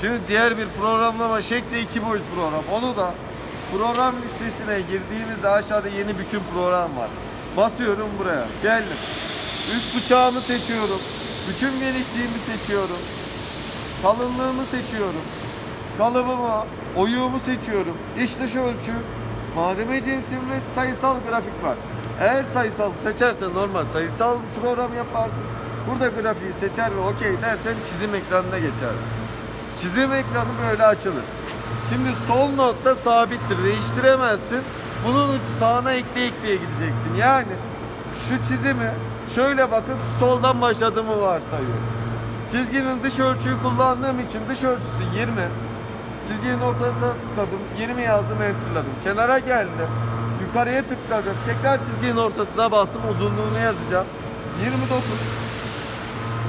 Şimdi diğer bir programlama şekli iki boyut program. Onu da program listesine girdiğimizde aşağıda yeni bütün program var. Basıyorum buraya. Geldim. Üst bıçağımı seçiyorum. Bütün genişliğimi seçiyorum. Kalınlığımı seçiyorum. Kalıbımı, oyuğumu seçiyorum. İç dış ölçü, malzeme cinsim ve sayısal grafik var. Eğer sayısal seçersen normal sayısal program yaparsın. Burada grafiği seçer ve okey dersen çizim ekranına geçersin. Çizim ekranı böyle açılır. Şimdi sol nokta sabittir, değiştiremezsin. Bunun ucu sağına ekle ekleye gideceksin. Yani şu çizimi şöyle bakıp soldan başladığımı varsayıyorum. Çizginin dış ölçüyü kullandığım için dış ölçüsü 20. Çizginin ortasına tıkladım, 20 yazdım, enterladım. Kenara geldim, yukarıya tıkladım, tekrar çizginin ortasına bastım, uzunluğunu yazacağım. 29.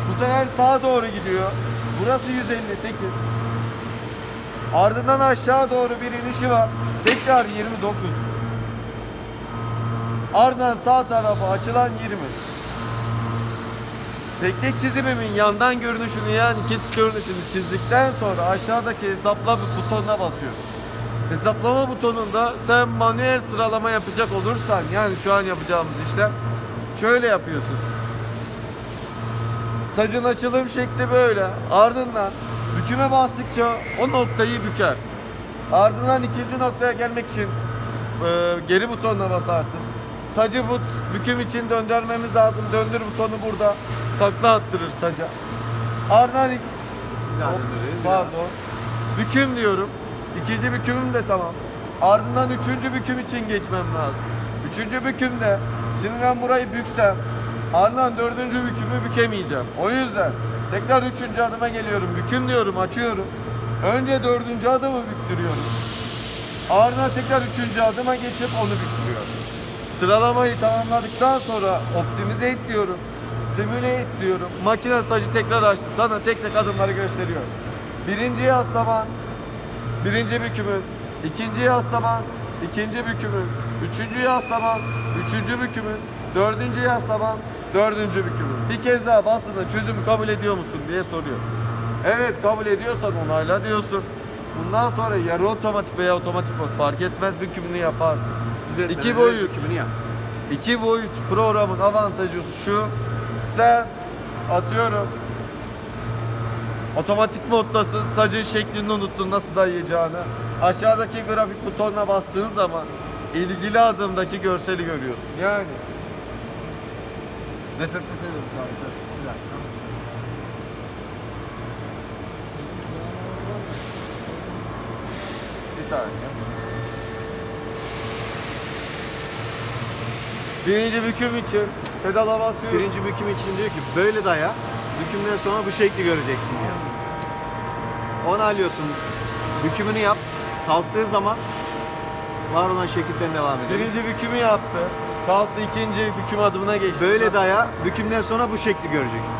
Bu sefer sağa doğru gidiyor. Burası 158. Ardından aşağı doğru bir inişi var. Tekrar 29. Ardından sağ tarafa açılan 20. Teknik çizimimin yandan görünüşünü yani kesit görünüşünü çizdikten sonra aşağıdaki hesapla butonuna basıyorum. Hesaplama butonunda sen manuel sıralama yapacak olursan yani şu an yapacağımız işlem şöyle yapıyorsun. Sacın açılım şekli böyle. Ardından büküme bastıkça o noktayı büker. Ardından ikinci noktaya gelmek için e, geri butonuna basarsın. Sacı bu büküm için döndürmemiz lazım. Döndür butonu burada. Takla attırır saca. Ardından ik- Of, pardon. Büküm diyorum. İkinci bükümüm de tamam. Ardından üçüncü büküm için geçmem lazım. Üçüncü bükümde şimdi ben burayı büksem ardından dördüncü bükümü bükemeyeceğim. O yüzden tekrar üçüncü adıma geliyorum. Büküm diyorum açıyorum. Önce dördüncü adımı büktürüyorum. Ardından tekrar üçüncü adıma geçip onu büktürüyorum. Sıralamayı tamamladıktan sonra optimize et diyorum. Simüle et diyorum. Makine sacı tekrar açtı. Sana tek tek adımları gösteriyor. Birinci yaslaman, birinci bükümün, ikinci yaslaman, ikinci bükümün, üçüncü yaslaman, üçüncü bükümün, dördüncü yaslaman, dördüncü bükümün. Bir kez daha bastığında çözümü kabul ediyor musun diye soruyor. Evet kabul ediyorsan onayla diyorsun. Bundan sonra yarı otomatik veya otomatik mod fark etmez bükümünü yaparsın. Düzeltmeleri İki boyut. yap. İki boyut programın avantajı şu. Sen atıyorum otomatik moddasın. Sacın şeklini unuttun nasıl dayayacağını. Aşağıdaki grafik butonuna bastığın zaman ilgili adımdaki görseli görüyorsun. Yani resetlesene abi. Bir dakika. Bir saniye. Birinci büküm için pedala basıyorum. Birinci büküm için diyor ki böyle daya. Bükümden sonra bu şekli göreceksin diyor. Onaylıyorsun. Bükümünü yap. Kalktığı zaman var olan şekilden devam edelim. Birinci bükümü yaptı. Kalktı ikinci büküm adımına geçti. Böyle daya. Bükümden sonra bu şekli göreceksin.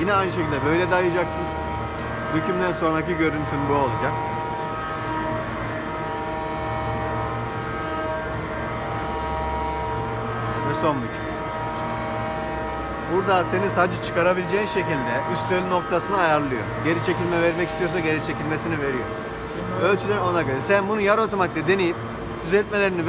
Yine aynı şekilde böyle dayayacaksın. Bükümden sonraki görüntün bu olacak. Ve son büküm. Burada senin sacı çıkarabileceğin şekilde üst ön noktasını ayarlıyor. Geri çekilme vermek istiyorsa geri çekilmesini veriyor. Ölçüler ona göre. Sen bunu yarı otomatikte deneyip düzeltmelerini